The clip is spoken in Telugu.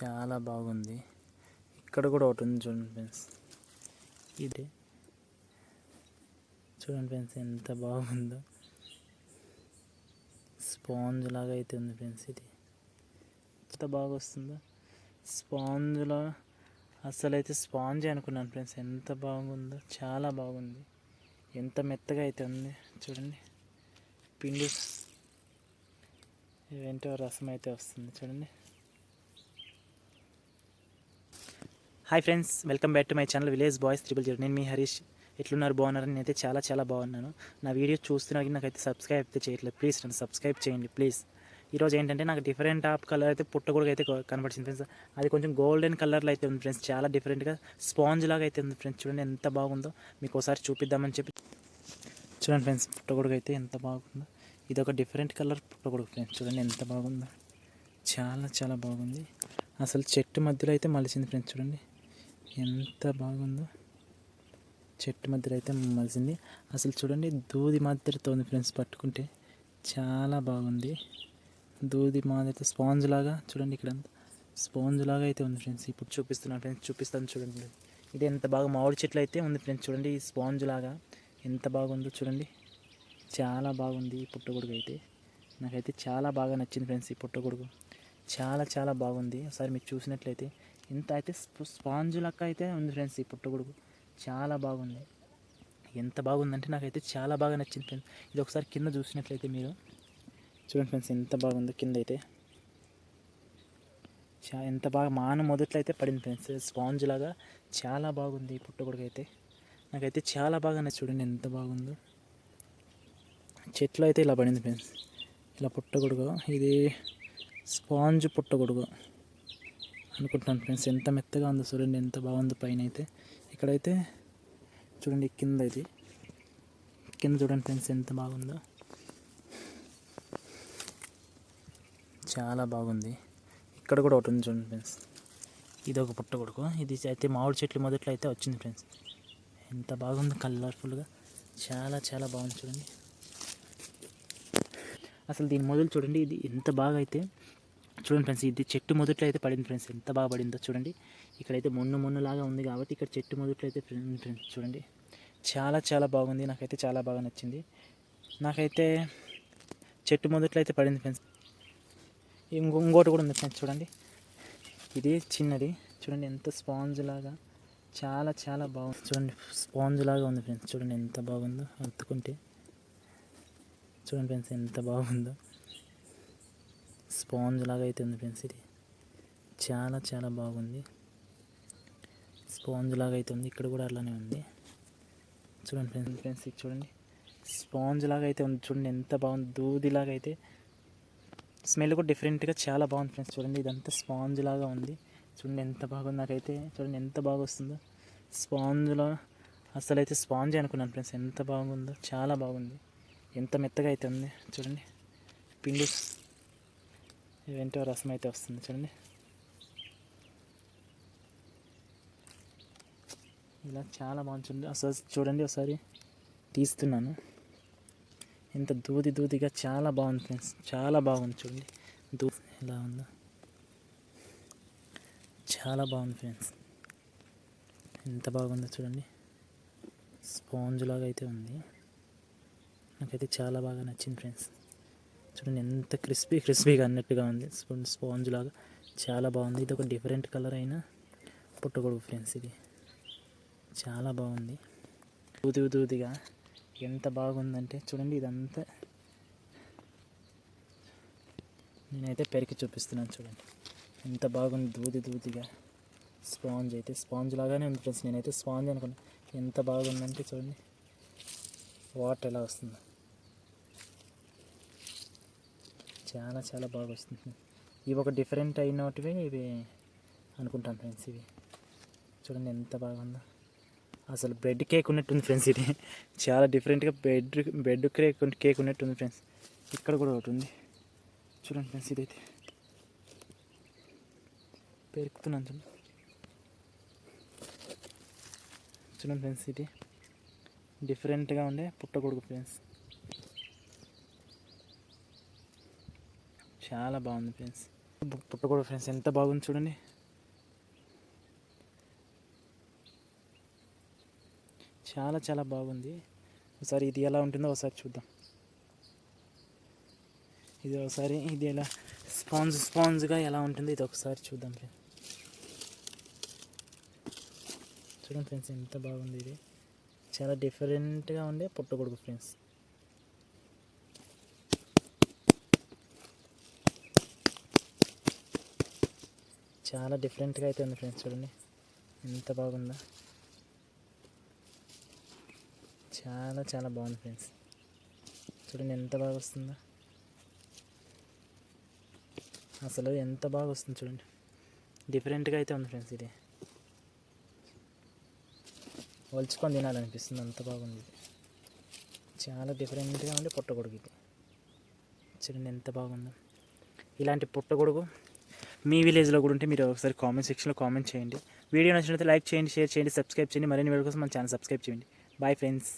చాలా బాగుంది. ఇక్కడ కూడా ఒకటి ఉంది చూడండి ఫ్రెండ్స్. ఇది చూడండి ఫ్రెండ్స్ ఎంత బాగుందో. స్పాంజ్ లాగా అయితే ఉంది ఫ్రెండ్స్ ఇది. ఎంత బాగా వస్తుందో. స్పాంజ్లో అసలు అయితే స్పాంజ్ అనుకున్నాను ఫ్రెండ్స్. ఎంత బాగుందో. చాలా బాగుంది. ఎంత మెత్తగా అయితే ఉంది చూడండి. పిండి. ఏంటో రసం అయితే వస్తుంది చూడండి. Hi friends welcome back to my channel village boys triple zero. నేను మీ హరీష్. ఎట్లున్నారు? బాగున్నారని నేనైతే చాలా చాలా బాగున్నాను. నా వీడియో చూస్తున్నా నాకైతే సబ్స్క్రైబ్ అయితే చేయట్లేదు. ప్లీజ్ నన్ను సబ్స్క్రైబ్ చేయండి ప్లీజ్ ఈరోజు ఏంటంటే నాకు డిఫరెంట్ ఆఫ్ కలర్ అయితే పుట్టగొడుగు అయితే కనబడుతుంది ఫ్రెండ్స్. అది కొంచెం గోల్డెన్ కలర్లో అయితే ఉంది ఫ్రెండ్స్. చాలా డిఫరెంట్గా స్పాంజ్ లాగా అయితే ఉంది ఫ్రెండ్స్. చూడండి ఎంత బాగుందో. మీకు ఒకసారి చూపిద్దామని చెప్పి చూడండి ఫ్రెండ్స్ పుట్టగొడుగు అయితే ఎంత బాగుందో. ఇది ఒక డిఫరెంట్ కలర్ పుట్టగొడుగు ఫ్రెండ్స్. చూడండి ఎంత బాగుందో. చాలా చాలా బాగుంది. అసలు చెట్టు మధ్యలో అయితే మలిసింది ఫ్రెండ్స్. చూడండి. ఎంత బాగుందో. చెట్టు మధ్యలో అయితే మలిసింది. అసలు చూడండి దూది మాదిరితో ఉంది ఫ్రెండ్స్ పట్టుకుంటే. చాలా బాగుంది. దూది మాదిరితో స్పాంజ్ లాగా చూడండి ఇక్కడ స్పాంజ్ లాగా అయితే ఉంది ఫ్రెండ్స్. ఇప్పుడు చూపిస్తున్నాను ఫ్రెండ్స్ చూపిస్తాను చూడండి. ఇది ఎంత బాగా మామిడి చెట్లు అయితే ఉంది ఫ్రెండ్స్ చూడండి ఈ స్పాంజ్ లాగా. ఎంత బాగుందో చూడండి. చాలా బాగుంది ఈ పుట్టగొడుగు అయితే. నాకైతే చాలా బాగా నచ్చింది ఫ్రెండ్స్ ఈ పుట్టగొడుగు. చాలా చాలా బాగుంది. ఒకసారి మీరు చూసినట్లయితే ఇంత అయితే స్పాంజ్ లెక్క అయితే ఉంది ఫ్రెండ్స్ ఈ పుట్టగొడుగు. చాలా బాగుంది. ఎంత బాగుందంటే నాకైతే చాలా బాగా నచ్చింది ఫ్రెండ్స్. ఇది ఒకసారి కింద చూసినట్లయితే మీరు చూడండి ఫ్రెండ్స్ ఎంత బాగుందో కింద అయితే. చా ఎంత బాగా మాన మొదట్లో అయితే పడింది ఫ్రెండ్స్. స్పాంజ్ లాగా చాలా బాగుంది ఈ పుట్టగొడుగు అయితే. నాకైతే చాలా బాగా నచ్చి చూడండి ఎంత బాగుందో. చెట్లు అయితే ఇలా పడింది ఫ్రెండ్స్. ఇలా పుట్టగొడుగు. ఇది స్పాంజ్ పుట్టగొడుగు అనుకుంటున్నాను ఫ్రెండ్స్. ఎంత మెత్తగా ఉందో చూడండి ఎంత బాగుందో పైన అయితే ఇక్కడైతే చూడండి కింద ఇది. కింద చూడండి ఫ్రెండ్స్ ఎంత బాగుందో. చాలా బాగుంది. ఇక్కడ కూడా ఒకటి ఉంది చూడండి ఫ్రెండ్స్. ఇది ఒక పుట్టగొడుకు ఇది అయితే మామిడి చెట్లు మొదట్లో అయితే వచ్చింది ఫ్రెండ్స్. ఎంత బాగుంది కలర్ఫుల్గా. చాలా చాలా బాగుంది చూడండి. అసలు దీని మొదలు చూడండి ఇది ఎంత బాగా అయితే చూడండి ఫ్రెండ్స్ ఇది చెట్టు మొదట్లో అయితే పడింది ఫ్రెండ్స్. ఎంత బాగా పడిందో చూడండి. ఇక్కడైతే మొన్ను మొన్నులాగా ఉంది కాబట్టి ఇక్కడ చెట్టు మొదట్లో అయితే ఫ్రెండ్స్ చూడండి. చాలా చాలా బాగుంది. నాకైతే చాలా బాగా నచ్చింది. నాకైతే చెట్టు మొదట్లో అయితే పడింది ఫ్రెండ్స్. ఇంకో ఇంకోటి కూడా ఉంది ఫ్రెండ్స్ చూడండి. ఇది చిన్నది. చూడండి ఎంత స్పాంజ్ లాగా. చాలా చాలా బాగుంది. చూడండి స్పాంజ్ లాగా ఉంది ఫ్రెండ్స్. చూడండి ఎంత బాగుందో. అత్తుకుంటే చూడండి ఫ్రెండ్స్ ఎంత బాగుందో. స్పాంజ్ లాగా అయితే ఉంది ఫ్రెండ్స్ ఇది. చాలా చాలా బాగుంది. స్పాంజ్ లాగా అయితే ఉంది ఇక్కడ కూడా అలానే ఉంది. చూడండి ఫ్రెండ్స్ ఫ్రెండ్స్ ఇది చూడండి. స్పాంజ్ లాగా అయితే ఉంది. చూడండి ఎంత బాగుంది. దూదిలాగా అయితే స్మెల్ కూడా డిఫరెంట్గా చాలా బాగుంది ఫ్రెండ్స్. చూడండి ఇదంతా స్పాంజ్ లాగా ఉంది. చూడండి ఎంత బాగుంది నాకైతే. చూడండి ఎంత బాగా వస్తుందో. స్పాంజ్లో అసలు అయితే స్పాంజ్ అనుకున్నాను ఫ్రెండ్స్. ఎంత బాగుందో. చాలా బాగుంది. ఎంత మెత్తగా అయితే ఉంది. చూడండి. పిండి ఏంటో రసం అయితే వస్తుంది చూడండి. ఇలా చాలా బాగుంటుంది. చూడండి అసలు చూడండి ఒకసారి తీస్తున్నాను. ఎంత దూది దూదిగా చాలా బాగుంది ఫ్రెండ్స్. చాలా బాగుంది చూడండి. దూ ఎలా ఉందో. చాలా బాగుంది ఫ్రెండ్స్. ఎంత బాగుందో చూడండి. స్పాంజ్ లాగా అయితే ఉంది. నాకైతే చాలా బాగా నచ్చింది ఫ్రెండ్స్. చూడండి ఎంత క్రిస్పీ క్రిస్పీగా అన్నట్టుగా ఉంది. స్పూన్ స్పాంజ్ లాగా. చాలా బాగుంది. ఇది ఒక డిఫరెంట్ కలర్ అయిన పుట్టగొడుగు ఫ్రెండ్స్ ఇది. చాలా బాగుంది. ఊది ఊదిగా ఎంత బాగుందంటే చూడండి ఇదంతా నేనైతే పెరికి చూపిస్తున్నాను చూడండి. ఎంత బాగుంది దూది దూదిగా స్పాంజ్ అయితే స్పాంజ్ లాగానే ఉంది ఫ్రెండ్స్ నేనైతే స్పాంజ్ అనుకున్నాను ఎంత బాగుందంటే చూడండి వాటర్ ఎలా వస్తుందో. చాలా చాలా బాగా వస్తుంది ఇవి ఒక డిఫరెంట్ అయినటివి ఇవి అనుకుంటాను ఫ్రెండ్స్ ఇవి. చూడండి ఎంత బాగుందో. అసలు బ్రెడ్ కేక్ ఉన్నట్టుంది ఫ్రెండ్స్ ఇది. చాలా డిఫరెంట్గా బెడ్ బెడ్ కేక్ కేక్ ఉన్నట్టుంది ఫ్రెండ్స్. ఇక్కడ కూడా ఒకటి ఉంది. చూడండి ఫ్రెండ్స్ ఇదైతే. పెరుకుతున్నాను చూడండి చూడండి ఫ్రెండ్స్ ఇది. డిఫరెంట్గా ఉండే పుట్టగొడుగు ఫ్రెండ్స్. చాలా బాగుంది ఫ్రెండ్స్. పుట్టకూడదు ఫ్రెండ్స్ ఎంత బాగుంది చూడండి. చాలా చాలా బాగుంది. ఒకసారి ఇది ఎలా ఉంటుందో ఒకసారి చూద్దాం. ఇది ఒకసారి ఇది ఎలా స్పాంజ్ స్పాంజ్గా ఎలా ఉంటుందో ఇది ఒకసారి చూద్దాం ఫ్రెండ్స్. చూడండి ఫ్రెండ్స్ ఎంత బాగుంది ఇది. చాలా డిఫరెంట్గా ఉండే పుట్టగొడుగు ఫ్రెండ్స్. చాలా డిఫరెంట్గా అయితే ఉంది ఫ్రెండ్స్ చూడండి. ఎంత బాగుందో. చాలా చాలా బాగుంది ఫ్రెండ్స్ చూడండి ఎంత బాగా వస్తుందో. అసలు ఎంత బాగా వస్తుంది చూడండి. డిఫరెంట్గా అయితే ఉంది ఫ్రెండ్స్ ఇది. ఒలుచుకొని తినాలనిపిస్తుంది అంత బాగుంది ఇది. చాలా డిఫరెంట్గా ఉండి పుట్టగొడుగు ఇది. చూడండి ఎంత బాగుందో. ఇలాంటి పుట్టగొడుగు మీ విలేజ్లో కూడా ఉంటే మీరు ఒకసారి కామెంట్ సెక్షన్లో కామెంట్ చేయండి. వీడియో నచ్చినట్లయితే లైక్ చేయండి షేర్ చేయండి సబ్స్క్రైబ్ చేయండి. మరిన్ని వీడియో కోసం మన ఛానల్ సబ్స్క్రైబ్ చేయండి. Bye friends